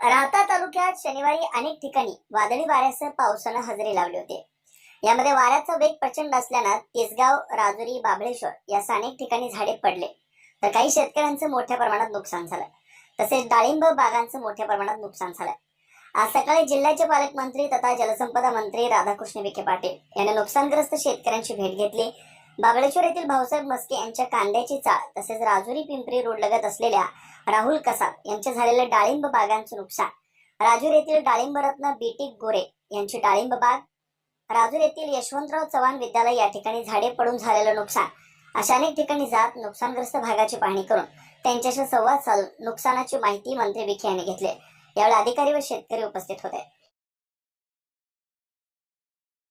राहता तालुक्यात शनिवारी अनेक ठिकाणी वादळी वाऱ्यासह पावसानं हजेरी लावली होती. यामध्ये वाऱ्याचा वेग प्रचंड असल्यानं तिसगाव राजुरी बाबळेश्वर या अनेक ठिकाणी झाडे पडले. तर काही शेतकऱ्यांचं मोठ्या प्रमाणात नुकसान झालं तसेच डाळिंब बागांचं मोठ्या प्रमाणात नुकसान झालं आज सकाळी जिल्ह्याचे पालकमंत्री तथा जलसंपदा मंत्री राधाकृष्ण विखे पाटील यांनी नुकसानग्रस्त शेतकऱ्यांची भेट घेतली. बागळेश्वर येथील भाऊसाहेब मस्के यांच्या कांद्याची चाळ तसेच राजुरी पिंपरी रोड लगत असलेल्या राहुल कसाब यांच्या झालेल्या डाळिंब बागांचं नुकसान. राजूर येथील डाळिंब रत्न बीटी गोरे यांची डाळिंब बाग. राजूर येथील यशवंतराव चव्हाण विद्यालय या ठिकाणी झाडे पडून झालेलं नुकसान. अशा अनेक ठिकाणी जात नुकसानग्रस्त भागाची पाहणी करून त्यांच्याशी संवाद साधून नुकसानाची माहिती मंत्री विखे यांनी घेतली. यावेळी अधिकारी व शेतकरी उपस्थित होते.